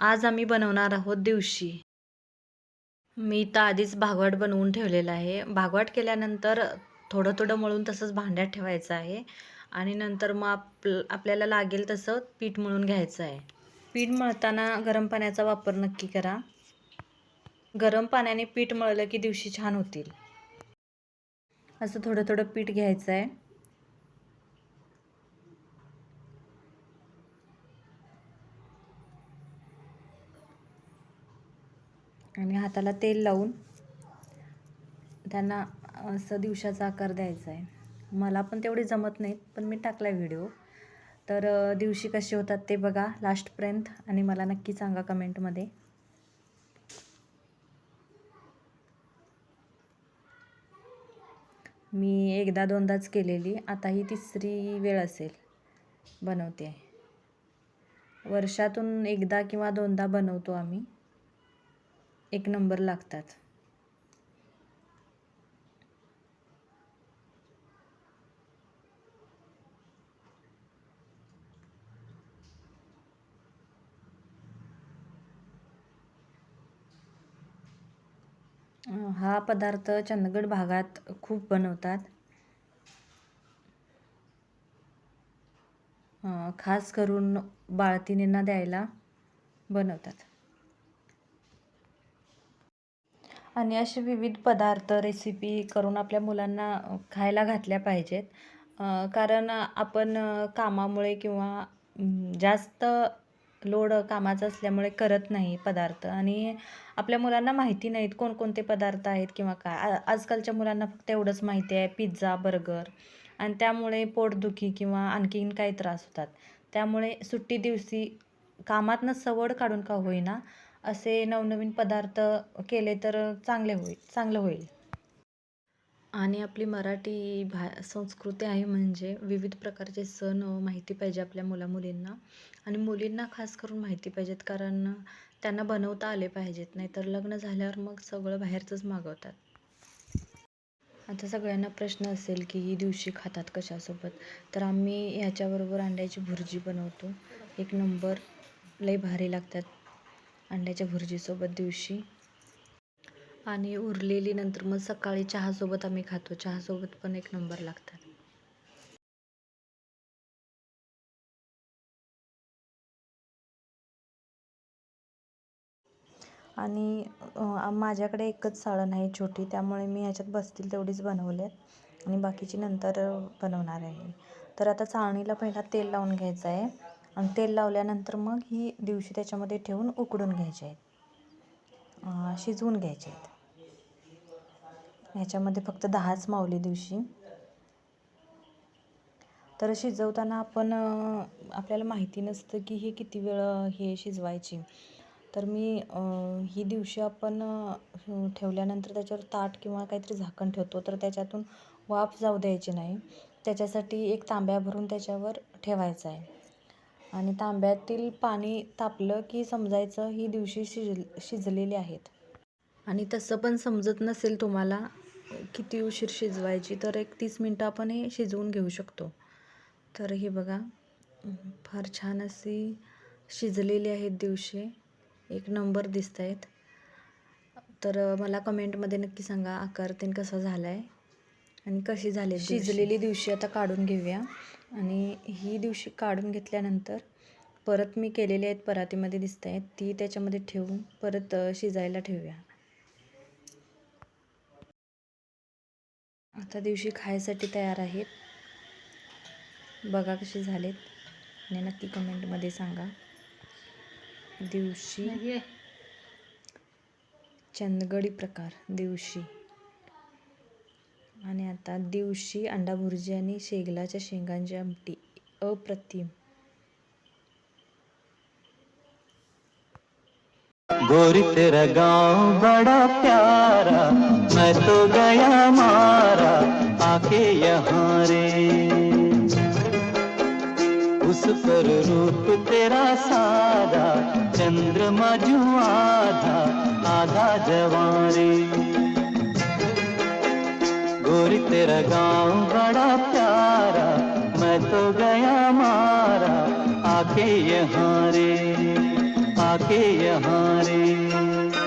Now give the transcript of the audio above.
आज आम्ही बनवणार आहोत दिवशी. मी तर आधीच भागवाट बनवून ठेवलेलं आहे. भागवाट केल्यानंतर थोडं थोडं मळून तसंच भांड्यात ठेवायचं आहे. आणि नंतर मग आप आपल्याला लागेल तसं पीठ मळून घ्यायचं आहे. पीठ मळताना गरम पाण्याचा वापर नक्की करा. गरम पाण्याने पीठ मळलं की दिवशी छान होतील. असं थोडं थोडं पीठ घ्यायचं आहे. आणि हाताला तेल लावून त्यांना असं दिवसाचा आकार द्यायचा आहे. मला पण तेवढे जमत नाहीत पण मी टाकला व्हिडिओ. तर दिवशी कसे होतात ते बघा लास्टपर्यंत आणि मला नक्की सांगा कमेंटमध्ये. मी एकदा दोनदाच केलेली आता ही तिसरी वेळ असेल बनवते. वर्षातून एकदा किंवा दोनदा बनवतो आम्ही. एक नंबर लागतात. हा पदार्थ चंदगड भागात खूप बनवतात. खास करून बाळतिणींना द्यायला बनवतात. आणि असे विविध पदार्थ रेसिपी करून आपल्या मुलांना खायला घातल्या पाहिजेत. कारण आपण कामामुळे किंवा जास्त लोड कामाचा असल्यामुळे करत नाही पदार्थ. आणि आपल्या मुलांना माहिती नाहीत कोणकोणते पदार्थ आहेत किंवा काय. आजकालच्या मुलांना फक्त एवढंच माहिती आहे पिझ्झा बर्गर आणि त्यामुळे पोटदुखी किंवा आणखीन काही त्रास होतात. त्यामुळे सुट्टी दिवशी कामातनं सवड काढून का होईना असे नवनवीन पदार्थ केले तर चांगले होईल चांगलं होईल. आणि आपली मराठी भा संस्कृती आहे म्हणजे विविध प्रकारचे सण माहिती पाहिजे आपल्या मुलामुलींना आणि मुलींना खास करून माहिती पाहिजेत कारण त्यांना बनवता आले पाहिजेत नाहीतर लग्न झाल्यावर मग सगळं बाहेरचंच मागवतात. आता सगळ्यांना प्रश्न असेल की ही दिवशी खातात कशासोबत? तर आम्ही ह्याच्याबरोबर अंड्याची भुर्जी बनवतो. एक नंबर लई भारी लागतात. अंड्याच्या भुर्जीसोबत दिवशी. आणि उरलेली नंतर मग सकाळी चहासोबत आम्ही खातो. चहासोबत पण एक नंबर लागतात. आणि माझ्याकडे एकच साळण आहे छोटी. त्यामुळे मी ह्याच्यात बसतील तेवढीच बनवल्यात आणि बाकीची नंतर बनवणार आहे तर आता चाळणीला पहिला तेल लावून घ्यायचं आहे. आणि तेल लावल्यानंतर मग ही दिवशी त्याच्यामध्ये ठेवून उकडून घ्यायचे आहेत. शिजवून घ्यायचे आहेत. ह्याच्यामध्ये फक्त दहाच मावली दिवशी. तर शिजवताना आपण आपल्याला माहिती नसतं की हे किती वेळ हे शिजवायची. तर मी ही दिवशी आपण ठेवल्यानंतर त्याच्यावर ताट किंवा काहीतरी झाकण ठेवतो तर त्याच्यातून वाफ जाऊ द्यायची नाही. त्याच्यासाठी एक तांब्या भरून त्याच्यावर ठेवायचं आहे. आणि तांब्यातील पाणी तापलं की समजायचं ही दिवशी शिज शिजलेली आहेत. आणि तसं पण समजत नसेल तुम्हाला किती उशीर शिजवायची तर एक तीस मिनटं आपण हे शिजवून घेऊ शकतो. तर हे बघा फार छान अशी शिजलेली आहेत दिवशी. एक नंबर दिसत आहेत तर मला कमेंटमध्ये नक्की सांगा आकार तीन कसा झाला आहे आणि कशी झाली शिजलेली दिवशी आता काढून घेऊया. आणि ही दिवशी काढून घेतल्यानंतर परत मी केलेली आहेत परातीमध्ये दिसत आहेत ती त्याच्यामध्ये ठेवून परत शिजायला ठेवूया. आता दिवशी खायसाठी तयार आहेत. बघा कसे झालेत. आणि नक्की कमेंटमध्ये सांगा. दिवशी चंदगडी प्रकार दिवशी. आणि आता दिवशी अंडा भुर्जी आणि शेगलाच्या शेंगांची आमटी. अप्रतिम. गोरी तेरा गांव बड़ा प्यारा मैं तो गया मारा आके यहाँ रे। उस पर रूप तेरा सारा चंद्रमा जू आधा आधा रे। गोरी तेरा गाँव बड़ा प्यारा, मैं तो गया मारा, आके यहाँ रे, आके यहाँ रे।